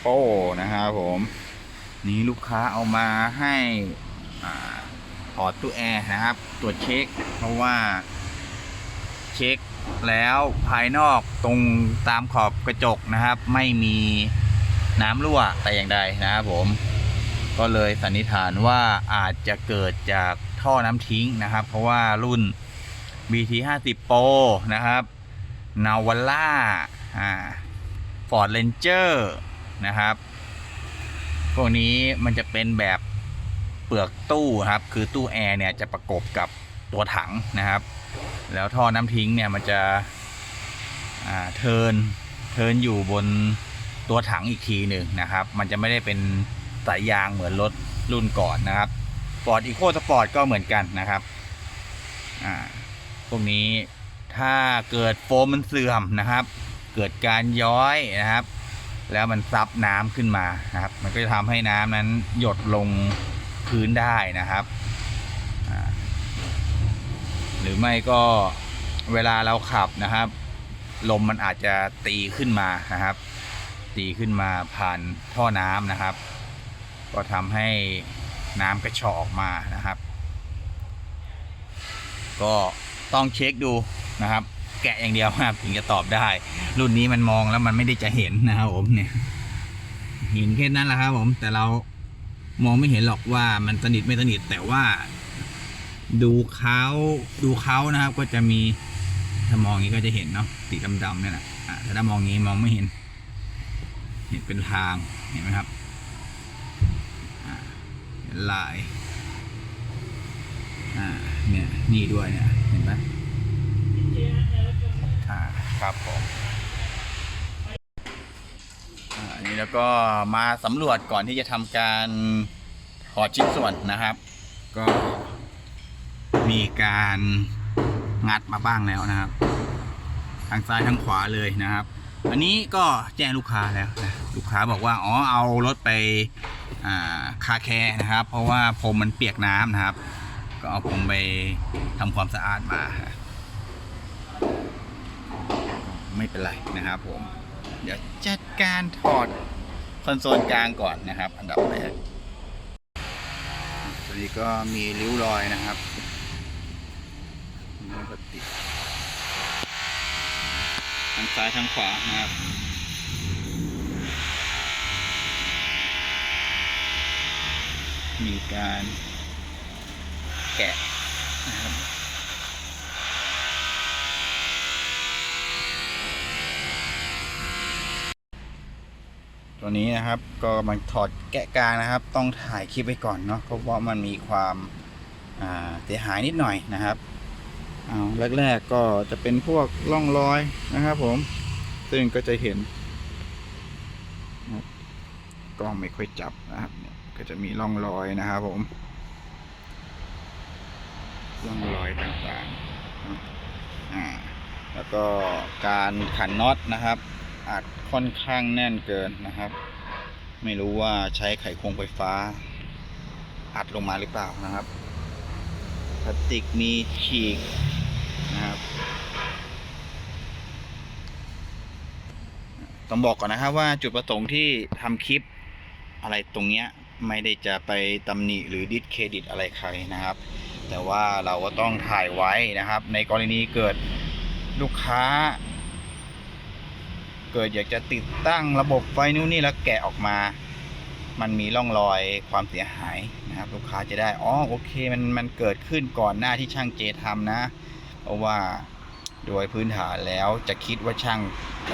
BT 50 Pro นะครับผมนี้ลูกค้าเอามาให้ถอดตู้แอร์นะครับ ตรวจเช็ค เพราะว่าเช็คแล้วภายนอกตรงตามขอบกระจกนะครับ ไม่มีน้ำรั่วแต่อย่างใดนะครับผม ก็เลยสันนิษฐานว่าอาจจะเกิดจากท่อน้ำทิ้งนะครับ เพราะว่ารุ่น BT 50 Pro นะครับนาวาร่าอ่าฟอร์ดเรนเจอร์ นะครับ พวกนี้มันจะเป็นแบบเปลือกตู้ครับ คือตู้แอร์เนี่ยจะประกบกับตัวถังนะครับ แล้วท่อน้ำทิ้งเนี่ยมันจะเทินเทินอยู่บนตัวถังอีกทีหนึ่งนะครับ มันจะไม่ได้เป็นสายยางเหมือนรถรุ่นก่อนนะครับฟอร์ดอีโคสปอร์ตก็เหมือนกันนะครับอ่าพวกนี้ถ้าเกิดโฟมมันเสื่อมนะครับ เกิดการย้อยนะครับ แล้วมันซับน้ำขึ้นมานะครับ มันก็จะทำให้น้ำนั้นหยดลงพื้นได้นะครับ หรือไม่ก็เวลาเราขับนะครับ ลมมันอาจจะตีขึ้นมานะครับ ตีขึ้นมาผ่านท่อน้ำนะครับ ก็ทำให้น้ำกระชอกออกมานะครับ ก็ต้องเช็คดูนะครับ แกะอย่างเดียวครับถึงจะตอบได้ รุ่นนี้มันมองแล้วมันไม่ได้จะเห็นนะครับผมเนี่ยเห็นแค่นั้นแหละครับผมแต่เรามองไม่เห็นหรอกว่ามันสนิทไม่สนิทแต่ว่าดูเขาดูเขานะครับก็จะมีถ้ามองอย่างนี้ก็จะเห็นเนาะสีดำๆเนี่ยแหละถ้ามองอย่างนี้มองไม่เห็นเห็นเป็นทางเห็นไหมครับลายอ่าเนี่ยนี่ด้วยเนี่ยเห็นไหม อ่าครับผมอันนี้แล้วก็มาสำรวจก่อนที่จะทำการถอดชิ้นส่วนนะครับ ก็มีการงัดมาบ้างแล้วนะครับ ทางซ้ายทางขวาเลยนะครับ อันนี้ก็แจ้งลูกค้าแล้วนะลูกค้าบอกว่าอ๋อเอารถไปคาแคร์นะครับ เพราะว่าพรมมันเปียกน้ำนะครับ ก็เอาผมไปทำความสะอาดมา ไม่เป็นไรนะครับผม เดี๋ยวจัดการถอดคอนโซลกลางก่อนนะครับ อันดับแรกตัวนี้ก็มีริ้วรอยนะครับนิ้วพลาสติทางซ้ายทางขวานะครับมีการแกะนะครับ ตัวนี้นะครับก็กำลังถอดแกะกลางนะครับ ต้องถ่ายคลิปไว้ก่อนเนาะเพราะว่ามันมีความเสียหายนิดหน่อยนะครับเอาแรกๆก็จะเป็นพวกร่องรอยนะครับ ผม ซึ่งก็จะเห็นกล้องไม่ค่อยจับนะครับเนี่ยก็จะมีร่องรอยนะครับผมร่องรอยต่างๆอ่าแล้วก็การขันน็อตนะครับ อาจค่อนข้างแน่นเกินนะครับ ไม่รู้ว่าใช้ไขควงไฟฟ้า อัดลงมาหรือเปล่านะครับพลาสติกมีฉีกนะครับ ต้องบอกก่อนนะครับว่าจุดประสงค์ที่ทำคลิปอะไรตรงเนี้ยไม่ได้จะไปตำหนิหรือดิสเครดิตอะไรใครนะครับ แต่ว่าเราก็ต้องถ่ายไว้นะครับ ในกรณีเกิดลูกค้า เกิดอยากจะติดตั้งระบบไฟนู่นนี่แล้วแกะออกมา มันมีร่องรอยความเสียหายนะครับ ลูกค้าจะได้อ๋อโอเคมันมันเกิดขึ้นก่อนหน้าที่ช่างเจทำนะ เพราะว่าโดยพื้นฐานแล้วจะคิดว่าช่าง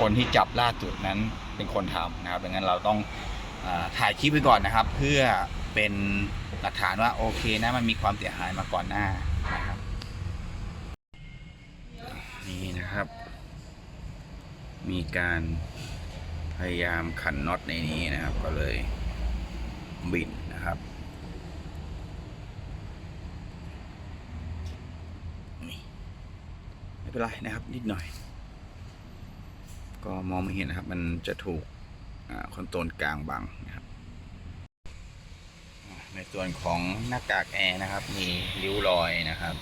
คนที่จับล่าสุดนั้นเป็นคนทำนะครับดังนั้นเราต้องอถ่ายคลิปไว้ก่อนนะครับ เพื่อเป็นหลักฐานว่าโอเคนะมันมีความเสียหายมาก่อนหน้านะครับ นี่นะครับ มีการพยายามขันน็อตในนี้นะครับ ก็เลยบินนะครับนี่ไม่เป็นไรนะครับ นิดหน่อย ก็มองไม่เห็นนะครับ มันจะถูกคอนโซลกลางบังนะครับ ในส่วนของหน้ากากแอร์นะครับ มีริ้วรอยนะครับ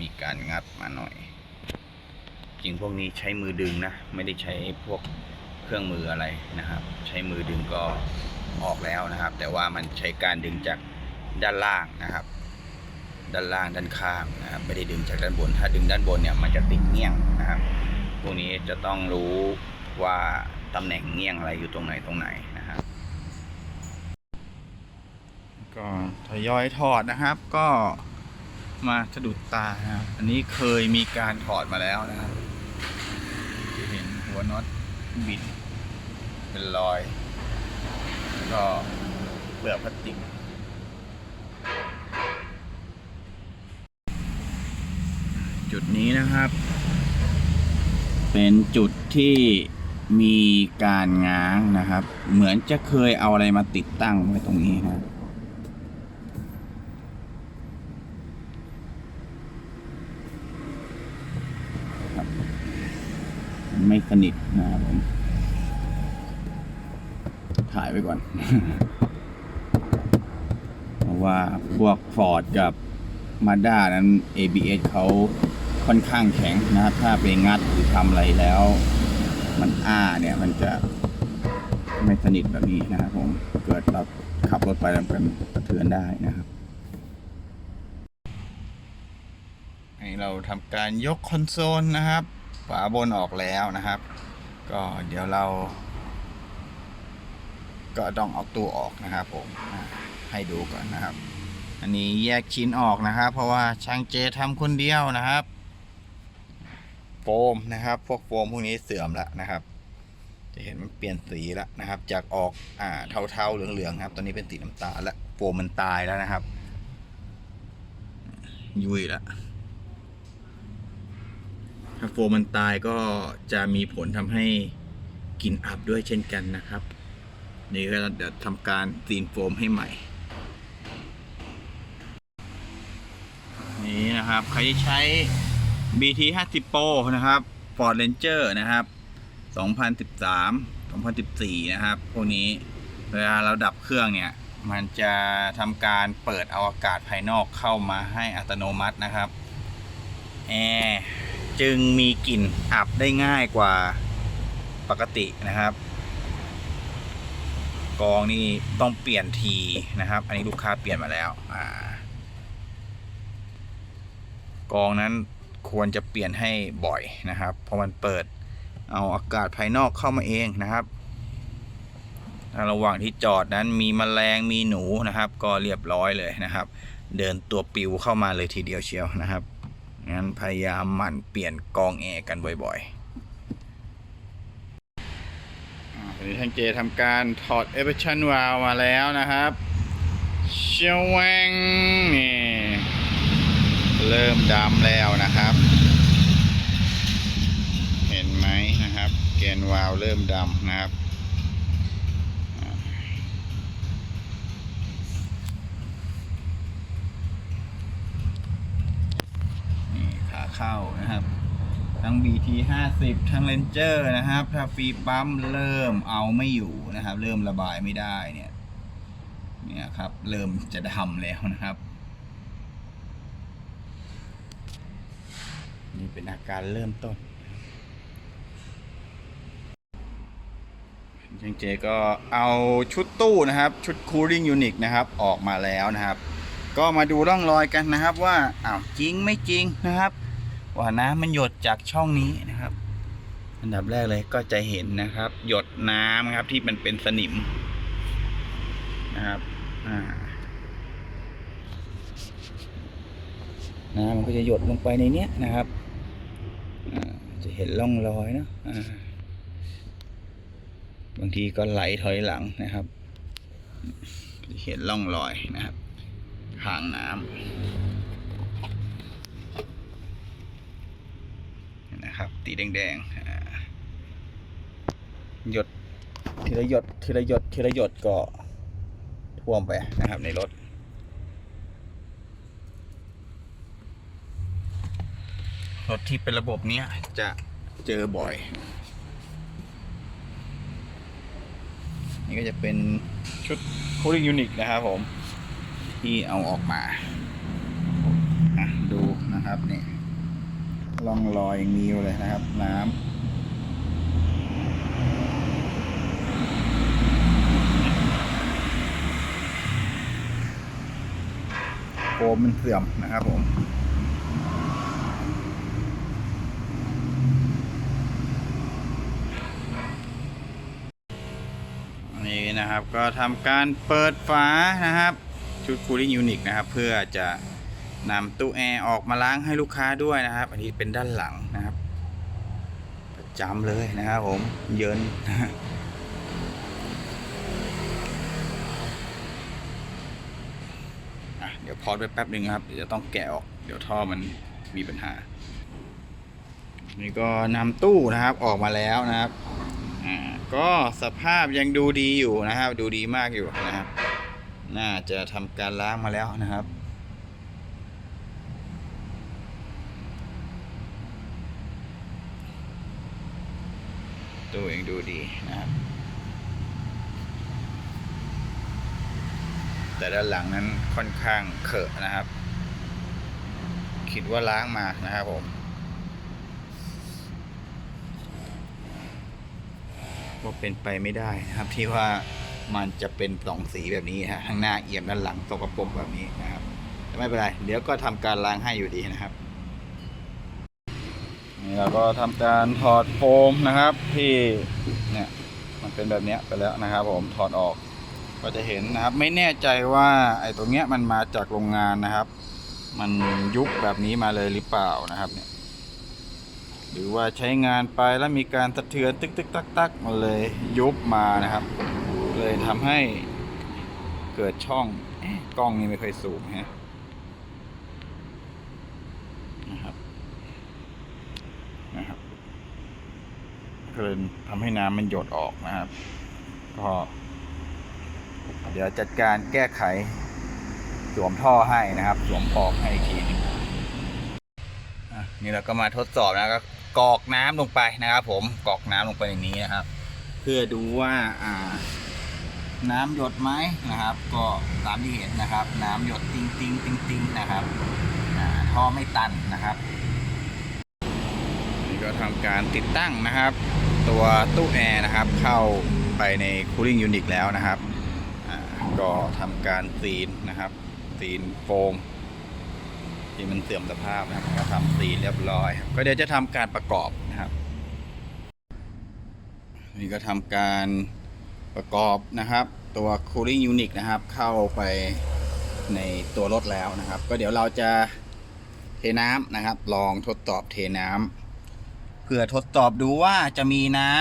มีการงัดมาหน่อย ริงพวกนี้ใช้มือดึงนะ ไม่ได้ใช้พวกเครื่องมืออะไรนะครับ ใช้มือดึงก็ออกแล้วนะครับ แต่ว่ามันใช้การดึงจากด้านล่างนะครับ ด้านล่างด้านข้างนะครับไม่ได้ดึงจากด้านบน ถ้าดึงด้านบนเนี่ยมันจะติดเงี้ยงนะครับ พวกนี้จะต้องรู้ว่าตำแหน่งเงี้ยงอะไรอยู่ตรงไหนตรงไหนนะครับ ก็ทยอยถอดนะครับก็มาสะดุดตานะครับอันนี้เคยมีการถอดมาแล้วนะครับ หัวน็อตบิด เป็นรอย ก็เปลือกพลาสติกจุดนี้นะครับ เป็นจุดที่มีการง้างนะครับ เหมือนจะเคยเอาอะไรมาติดตั้งไว้ตรงนี้นะครับ ไม่สนิทนะครับผม ถ่ายไว้ก่อน เพราะว่าพวก Ford กับ Mazda นั้น ABS เขาค่อนข้างแข็งนะครับ ถ้าไปงัดหรือทำอะไรแล้ว มันอ้าเนี่ย มันจะไม่สนิทแบบนี้นะครับผม เกิดเราขับรถไปแล้วมันกระเทือนได้นะครับให้เราทำการยกคอนโซลนะครับ ฝาบนออกแล้วนะครับ ก็เดี๋ยวเรา ก็ต้องเอาตัวออกนะครับผมให้ดูก่อนนะครับ อันนี้แยกชิ้นออกนะครับ เพราะว่าช่างเจทำคนเดียวนะครับ โฟมนะครับ พวกโฟมพวกนี้เสื่อมแล้วนะครับ จะเห็นมันเปลี่ยนสีแล้วนะครับ จากออกอ่าเทาๆเหลืองๆครับ ตอนนี้เป็นสีน้ำตาลแล้วโฟมมันตายแล้วนะครับ ยุ่ยแล้ว ถ้าโฟมมันตายก็จะมีผลทำให้กลิ่นอับด้วยเช่นกันนะครับ นี่ก็เดี๋ยวทำการซีนโฟมให้ใหม่ นี่นะครับ ใครที่ใช้ BT 50 Pro นะครับ Ford Ranger นะครับ 2013 2014 นะครับพวกนี้เวลาเราดับเครื่องเนี่ย มันจะทำการเปิดเอาอากาศภายนอกเข้ามาให้อัตโนมัตินะครับแอร์ จึงมีกลิ่นอับได้ง่ายกว่าปกตินะครับ กองนี่ต้องเปลี่ยนทีนะครับ อันนี้ลูกค้าเปลี่ยนมาแล้วอ่ากองนั้นควรจะเปลี่ยนให้บ่อยนะครับ เพราะมันเปิดเอาอากาศภายนอกเข้ามาเองนะครับระหว่างที่จอดนั้นมีแมลงมีหนูนะครับ ก็เรียบร้อยเลยนะครับ เดินตัวปิวเข้ามาเลยทีเดียวเชียวนะครับ งั้นพยายามหมั่นเปลี่ยนกองแอร์กันบ่อยๆอ่านนี้ทางเจทำการถอดเอเ s ชันวาลมาแล้วนะครับเชวงนี่เริ่มดำแล้วนะครับ เห็นไหมนะครับ แกนวาลวเริ่มดำนะครับอ่านี่ขา เข้านะครับ ทั้ง BT 50ทั้ง Ranger นะครับ ถ้าฟีปั๊มเริ่มเอาไม่อยู่นะครับ เริ่มระบายไม่ได้เนี่ยเนี่ยครับ เริ่มจะดำแล้วนะครับ นี่เป็นอาการเริ่มต้นช่างเจก็เอาชุดตู้นะครับ ชุด cooling unit นะครับ ออกมาแล้วนะครับ ก็มาดูร่องรอยกันนะครับว่าอ้าวจริงไม่จริงนะครับ ว่าน้ำมันหยดจากช่องนี้นะครับ อันดับแรกเลยก็จะเห็นนะครับ หยดน้ำครับที่มันเป็นสนิมนะครับอ่าน้ำมันก็จะหยดลงไปในเนี้ยนะครับจะเห็นร่องรอยเนอะบางทีก็ไหลถอยหลังนะครับ จะเห็นร่องรอยนะครับทางน้ำ นะครับ ตีแดงๆหยดทีละหยดทีละหยดทีละหยดก็ท่วมไปนะครับในรถรถที่เป็นระบบเนี้ยจะเจอบ่อย นี่ก็จะเป็นชุด cooling unit นะครับผม ที่เอาออกมา ดูนะครับนี่ ล่องลอยมีอยู่เลยนะครับ น้ำโฟมมันเสื่อมนะครับผม นี่นะครับก็ทำการเปิดฝานะครับ ชุดคูลิ่งยูนิคนะครับ เพื่อจะ นำตู้แอร์ออกมาล้างให้ลูกค้าด้วยนะครับ อันนี้เป็นด้านหลังนะครับ ประจำเลยนะครับผม เยินอะเดี๋ยวพอดไปแป๊บหนึ่งครับ เดี๋ยวจะต้องแกะออก เดี๋ยวท่อมันมีปัญหา นี่ก็นำตู้นะครับออกมาแล้วนะครับ อ่า ก็สภาพยังดูดีอยู่นะครับ ดูดีมากอยู่นะครับ น่าจะทำการล้างมาแล้วนะครับ ตู้เองดูดีนะครับ แต่ด้านหลังนั้นค่อนข้างเขอะนะครับ คิดว่าล้างมานะครับผม ว่าเป็นไปไม่ได้นะครับที่ว่ามันจะเป็นสองสีแบบนี้ฮะข้างหน้าเอี่ยมด้านหลังสกปรกแบบนี้นะครับ แต่ไม่เป็นไร เดี๋ยวก็ทำการล้างให้อยู่ดีนะครับ นี่เราก็ทำการถอดโฟมนะครับ ที่เนี่ยมันเป็นแบบนี้ไปแล้วนะครับ ผมถอดออกก็จะเห็นนะครับ ไม่แน่ใจว่าไอ้ตรงเนี้ยมันมาจากโรงงานนะครับ มันยุบแบบนี้มาเลยหรือเปล่านะครับเนี่ยหรือว่าใช้งานไปแล้วมีการสะเทือนตึกตึกตักตักมันเลยยุบมานะครับ เลยทำให้เกิดช่องกล้องนี่ไม่ค่อยสูงฮะนะครับนะครับ ก็เลยทำให้น้ำมันหยดออกนะครับ ก็เดี๋ยวจัดการแก้ไขสวมท่อให้นะครับ สวมปอกให้อีกทีหนึงอะนี่เราก็มาทดสอบนะก็กอกน้ำลงไปนะครับ ผมกอกน้ำลงไปอย่างนี้นะครับ เพื่อดูว่าอ่า น้ำหยดไหมนะครับ ก็ตามที่เห็นนะครับ น้ำหยดติงติงติงติงนะครับท่อไม่ตันนะครับ นี่ก็ทำการติดตั้งนะครับ ตัวตู้แอร์นะครับ เข้าไปใน cooling unit แล้วนะครับก็ทำการซีนนะครับซีนโฟมที่มันเสื่อมสภาพนะครับก็ทำซีนเรียบร้อย ก็เดี๋ยวจะทำการประกอบนะครับ นี่ก็ทำการประกอบนะครับ ตัว cooling unit นะครับ เข้าไปในตัวรถแล้วนะครับ ก็เดี๋ยวเราจะเทน้ำนะครับ ลองทดสอบเทน้ำ เพื่อทดสอบดูว่าจะมีน้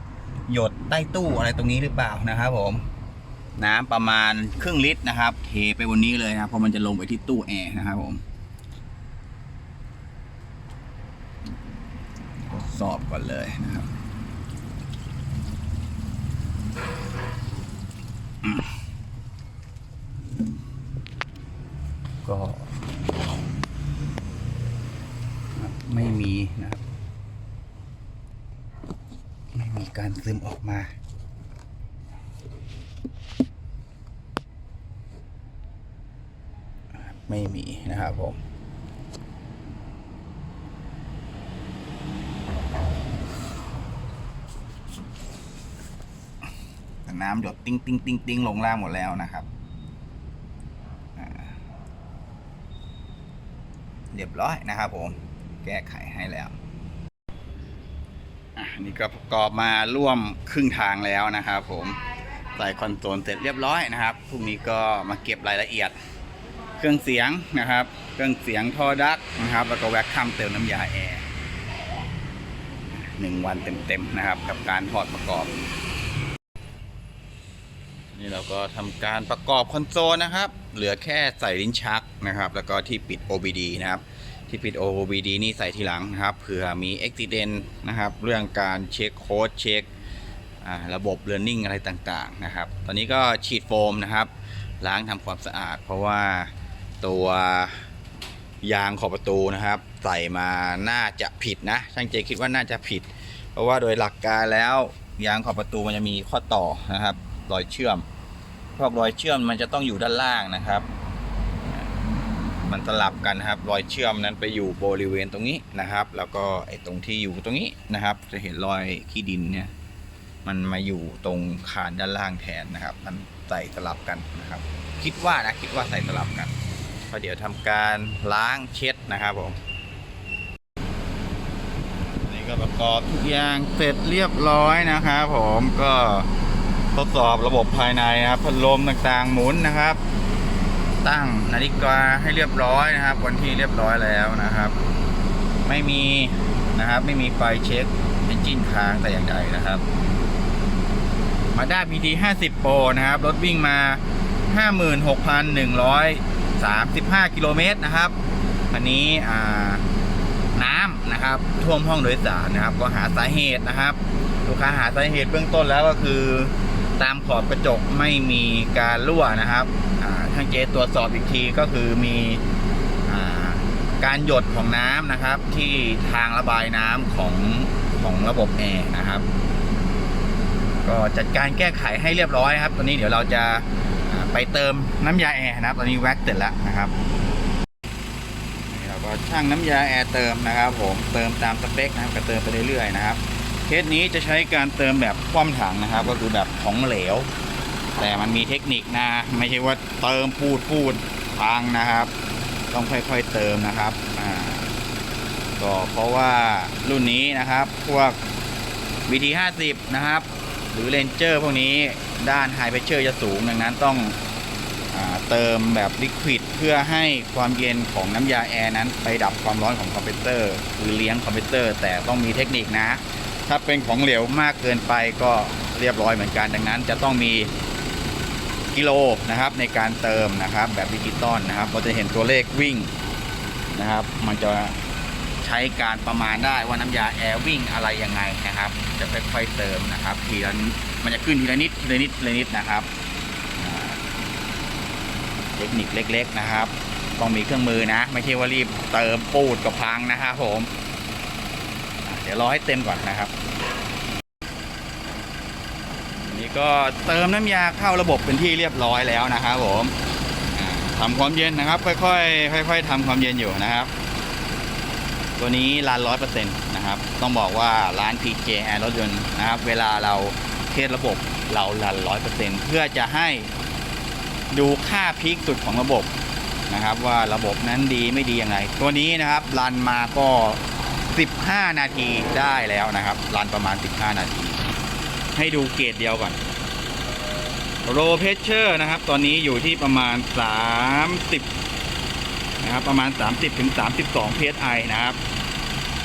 ำหยดใต้ตู้อะไรตรงนี้หรือเปล่านะครับผมน้ำประมาณครึ่งลิตรนะครับ เทไปบนนี้เลยนะเพราะมันจะลงไปที่ตู้แอร์นะครับผมทดสอบก่อนเลยนะครับก็ไม่มีนะครับ ไม่มีการ ซึมออกมาไม่มีนะครับผมน้ำหยดติ้งติ้งติ้งติ้งลงล่างหมดแล้วนะครับเรียบร้อยนะครับผม แก้ไขให้แล้ว นี่ก็ประกอบมาร่วมครึ่งทางแล้วนะครับผมใส่คอนโซลเสร็จเรียบร้อยนะครับพรุ่งนี้ก็มาเก็บรายละเอียด เครื่องเสียงนะครับ เครื่องเสียงทอดักนะครับ แล้วก็แว็กคัมเติมน้ำยาแอร์หนึ่งวันเต็มๆนะครับ กับการถอดประกอบ นี่เราก็ทำการประกอบคอนโซลนะครับ เหลือแค่ใส่ลิ้นชักนะครับ แล้วก็ที่ปิด OBD นะครับ ที่ปิด OBD นี่ใส่ทีหลังนะครับเผื่อมีอุบิเหตุนะครับ เรื่องการเช็คโค้ดเช็คระบบ Learning อะไรต่างๆนะครับ ตอนนี้ก็ฉีดโฟมนะครับ ล้างทำความสะอาด เพราะว่าตัวยางขอบประตูนะครับ ใส่มาน่าจะผิดนะช่างเจคิดว่าน่าจะผิด เพราะว่าโดยหลักการแล้วยางขอบประตูมันจะมีข้อต่อนะครับ รอยเชื่อมพวกรอยเชื่อมมันจะต้องอยู่ด้านล่างนะครับ มันสลับกันนะครับ รอยเชื่อมนั้นไปอยู่บริเวณตรงนี้นะครับ แล้วก็ไอ้ตรงที่อยู่ตรงนี้นะครับ จะเห็นรอยขี้ดินเนี่ยมันมาอยู่ตรงคานด้านล่างแทนนะครับ มันใส่สลับกันนะครับ คิดว่านะคิดว่าใส่สลับกันพก็เดี๋ยวทำการล้างเช็ดนะครับผมนนี่ก็ประกอบทุกอย่างเสร็จเรียบร้อยนะครับผมก็ทดสอบระบบภายในนะครับพัดลมต่างๆหมุนนะครับ ตั้งนาฬิกาให้เรียบร้อยนะครับ วันที่เรียบร้อยแล้วนะครับ ไม่มีนะครับ ไม่มีไฟเช็คเอนจินค้างแต่อย่างใดนะครับมาด้า PT 50 Pro นะครับ รถวิ่งมา56,135กิโลเมตรนะครับอันนี้อ่าน้ำนะครับ ท่วมห้องโดยสารนะครับ ก็หาสาเหตุนะครับ ลูกค้าหาสาเหตุเบื้องต้นแล้วก็คือ ตามขอบกระจกไม่มีการรั่วนะครับอ่า ทางเจตรวจสอบอีกทีก็คือมีอ่าการหยดของน้ำนะครับ ที่ทางระบายน้ำของของระบบแอร์นะครับ ก็จัดการแก้ไขให้เรียบร้อยครับ ตอนนี้เดี๋ยวเราจะไปเติมน้ำยาแอร์นะครับ ตอนนี้แว็กเสร็จแล้วนะครับเราก็ช่างน้ำยาแอร์เติมนะครับ ผมเติมตามสเปคนะครับก็เติมไปเรื่อยๆนะครับเคสนี้จะใช้การเติมแบบคว่ำถังนะครับ ก็คือแบบของเหลว แต่มันมีเทคนิคนะ ไม่ใช่ว่าเติมพูดพูดพังนะครับ ต้องค่อยๆเติมนะครับอ่าก็เพราะว่ารุ่นนี้นะครับพวก VT50 นะครับ หรือ Ranger พวกนี้ด้านไฮเพ r เชอร์จะสูงดังนั้นต้องอเติมแบบลิควิดเพื่อให้ความเย็นของน้ำยาแอร์นั้นไปดับความร้อนของคอมเพรสเซอร์หรือเลี้ยงคอมเพรสเซอร์ แต่ต้องมีเทคนิคนะ ถ้าเป็นของเหลวมากเกินไปก็เรียบร้อยเหมือนกัน ดังนั้นจะต้องมี กิโลนะครับในการเติมนะครับแบบดิจิตอลนะครับเราจะเห็นตัวเลขวิ่งนะครับ มันจะใช้การประมาณได้ว่าน้ำยาแอร์วิ่งอะไรยังไงนะครับ จะค่อยๆเติมนะครับทีละมันจะขึ้นทีละนิดทีละนิดทีละนิดนะครับเทคนิคเล็ก ๆนะครับ ต้องมีเครื่องมือนะ ไม่ใช่ว่ารีบเติมปูดกับพังนะครับผม เดี๋ยวรอให้เต็มก่อนนะครับ นี้ก็เติมน้ำยาเข้าระบบเป็นที่เรียบร้อยแล้วนะครับผมอ่าทำความเย็นนะครับ ค่อยๆค่อย ๆทำความเย็นอยู่นะครับ ตัวนี้ร้านร้อยเปอร์เซ็นต์นะครับ ต้องบอกว่าร้าน PJ Air รถยนต์นะครับ เวลาเราเทสระบบเรารันร้อยเปอร์เซ็นต์เพื่อจะให้ดูค่าพีคสุดของระบบนะครับว่าระบบนั้นดีไม่ดียังไง ตัวนี้นะครับรันมาก็ 15 นาทีได้แล้วนะครับรันประมาณ 15 นาที ให้ดูเกรดเดียวก่อนโรเพชเชอร์นะครับ ตอนนี้อยู่ที่ประมาณ 30 นะครับ ประมาณ 30ถึง32 psi นะครับ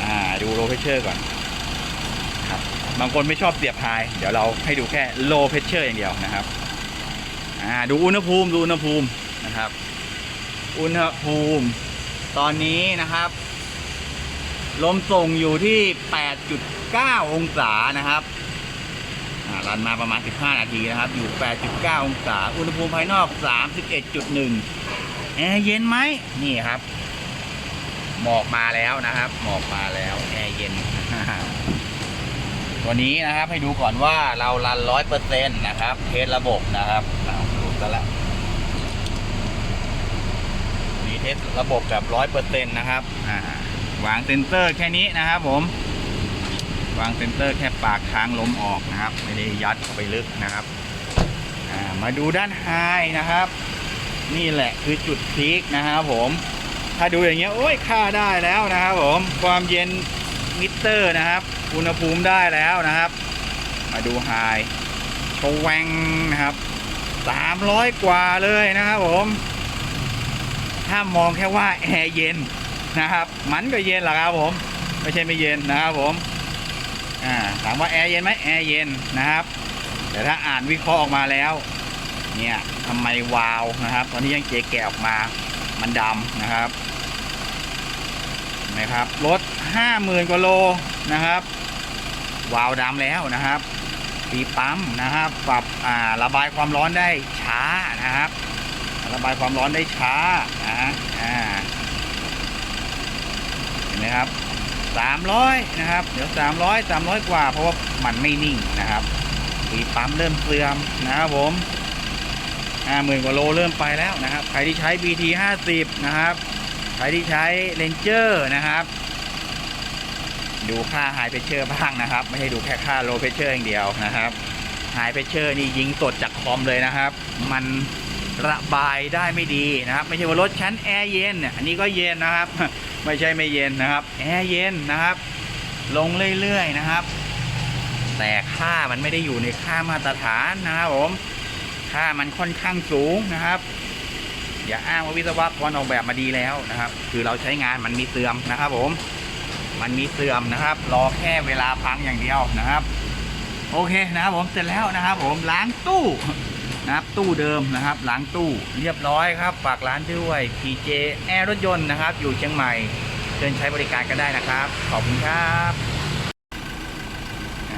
อ่า ดูโลเพชเชอร์ก่อนครับ บางคนไม่ชอบเสียบไฮเดี๋ยวเราให้ดูแค่โลเพชเชอร์อย่างเดียวนะครับ อ่า ดูอุณหภูมิ ดูอุณหภูมินะครับ อุณหภูมิ ตอนนี้นะครับ ลมส่งอยู่ที่ 8.9 องศานะครับ รันมาประมาณ 15 นาทีนะครับ อยู่ 8.9 องศา อุณหภูมิภายนอก 31.1 แอร์เย็นไหม นี่ครับ หมอกมาแล้วนะครับ หมอกมาแล้ว แอร์เย็น ตัวนี้นะครับให้ดูก่อนว่าเรารันร้อยเปอร์เซ็นต์นะครับ เทสระบบนะครับดูกันละนี่เทสระบบแบบร้อยเปอร์เซ็นต์นะครับ วางเซนเซอร์แค่นี้นะครับผม วางเซนเซอร์แค่ปากค้างลมออกนะครับ ไม่ได้ยัดเข้าไปลึกนะครับมาดูด้านไฮนะครับ นี่แหละคือจุดพีคนะครับผมถ้าดูอย่างเงี้ยโอ้ยค่าได้แล้วนะครับผมความเย็นมิเตอร์นะครับ อุณหภูมิได้แล้วนะครับ มาดูไฮโชวงนะครับ300กว่าเลยนะครับผม ถ้ามองแค่ว่าแอร์เย็นนะครับ มันก็เย็นแหละครับผม ไม่ใช่ไม่เย็นนะครับผม อ่าถามว่าแอร์เย็นไหมแอร์เย็นนะครับ แต่ถ้าอ่านวิเคราะห์ออกมาแล้ว เนี่ยทำไมวาวนะครับ ตอนนี้ยังเจแกะออกมา มันดำนะครับเห็นไหมครับรถห้าหมื่นกว่าโลนะครับ วาล์วดำแล้วนะครับปีปั๊มนะครับปรับอ่าระบายความร้อนได้ช้านะครับ ระบายความร้อนได้ช้านะฮะอ่าเห็นไหมครับ สามร้อยนะครับ เดี๋ยวสามร้อยสามร้อยกว่า เพราะว่ามันไม่นิ่งนะครับปีปั๊มเริ่มเสื่อมนะครับผมห้าหมื่นกว่าโลเริ่มไปแล้วนะครับ ใครที่ใช้ BT 50นะครับ ใครที่ใช้ Ranger นะครับ ดูค่า High Pressure บ้างนะครับ ไม่ใช่ดูแค่ค่า Low Pressure อย่างเดียวนะครับ High Pressure นี่ยิงสดจากคอมเลยนะครับ มันระบายได้ไม่ดีนะครับ ไม่ใช่ว่ารถชั้นแอร์เย็น อันนี้ก็เย็นนะครับ ไม่ใช่ไม่เย็นนะครับ แอร์เย็นนะครับ ลงเรื่อยๆนะครับ แต่ค่ามันไม่ได้อยู่ในค่ามาตรฐานนะครับผมค่ามันค่อนข้างสูงนะครับ อย่าอ้างว่าวิศวกรออกแบบมาดีแล้วนะครับ คือเราใช้งานมันมีเสื่อมนะครับผมมันมีเสื่อมนะครับ รอแค่เวลาพังอย่างเดียวนะครับ โอเคนะครับผมเสร็จแล้วนะครับ ผมล้างตู้ นะครับตู้เดิมนะครับล้างตู้เรียบร้อยครับฝากร้านด้วย PJ แอร์รถยนต์นะครับ อยู่เชียงใหม่เชิญใช้บริการกันได้นะครับ ขอบคุณครับ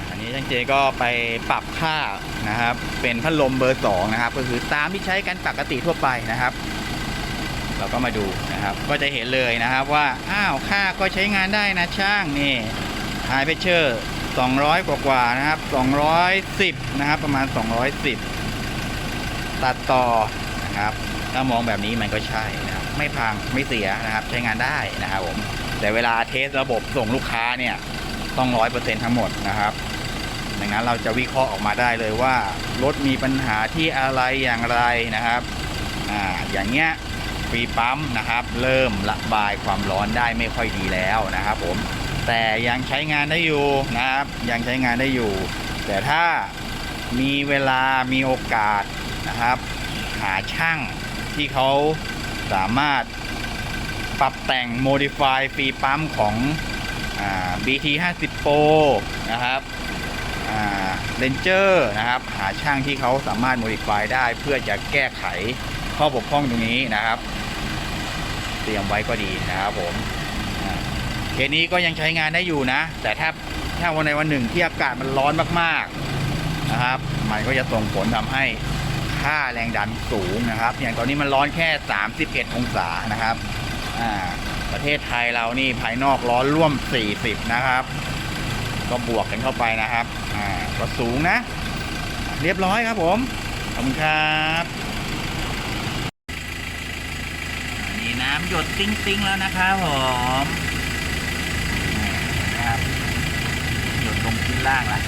อันนี้ช่างเจก็ไปปรับค่านะครับ เป็นพัดลมเบอร์สองนะครับ ก็คือตามที่ใช้กันปกติทั่วไปนะครับ เราก็มาดูนะครับ ก็จะเห็นเลยนะครับว่าอ้าวค่าก็ใช้งานได้นะช่างนี่ไฮเพชเชอร์200 กว่ากว่าๆนะครับ 210 นะครับ ประมาณ 210 ตัดต่อนะครับถ้ามองแบบนี้มันก็ใช่นะครับไม่พังไม่เสียนะครับ ใช้งานได้นะครับผมแต่เวลาเทสระบบส่งลูกค้าเนี่ยต้อง100%ทั้งหมดนะครับดังนั้นเราจะวิเคราะห์ออกมาได้เลยว่ารถมีปัญหาที่อะไรอย่างไรนะครับอ่าอย่างเงี้ยฟรีปั๊มนะครับ เริ่มระบายความร้อนได้ไม่ค่อยดีแล้วนะครับ ผมแต่ยังใช้งานได้อยู่นะครับ ยังใช้งานได้อยู่ แต่ถ้ามีเวลามีโอกาส นะครับ หาช่างที่เขาสามารถปรับแต่ง modify ฟีปั๊มของอ่า BT 50 Pro นะครับเรนเจอร์นะครับ หาช่างที่เขาสามารถ modify ได้เพื่อจะแก้ไขข้อบกพร่องตรงนี้นะครับ เตรียมไว้ก็ดีนะครับผมเคนี้ก็ยังใช้งานได้อยู่นะ แต่ถ้าถ้าวันในวันหนึ่งที่อากาศมันร้อนมากๆนะครับ มันก็จะส่งผลทำให้ ค่าแรงดันสูงนะครับ อย่างตอนนี้มันร้อนแค่ 31 องศานะครับอ่าประเทศไทยเรานี่ภายนอกร้อนร่วม 40 นะครับ ก็บวกกันเข้าไปนะครับอ่าก็สูงนะ เรียบร้อยครับผม ขอบคุณครับมีน้ำหยดติ้งติ้งๆแล้วนะครับผมนะครับหยดลงพื้นล่างแล้ว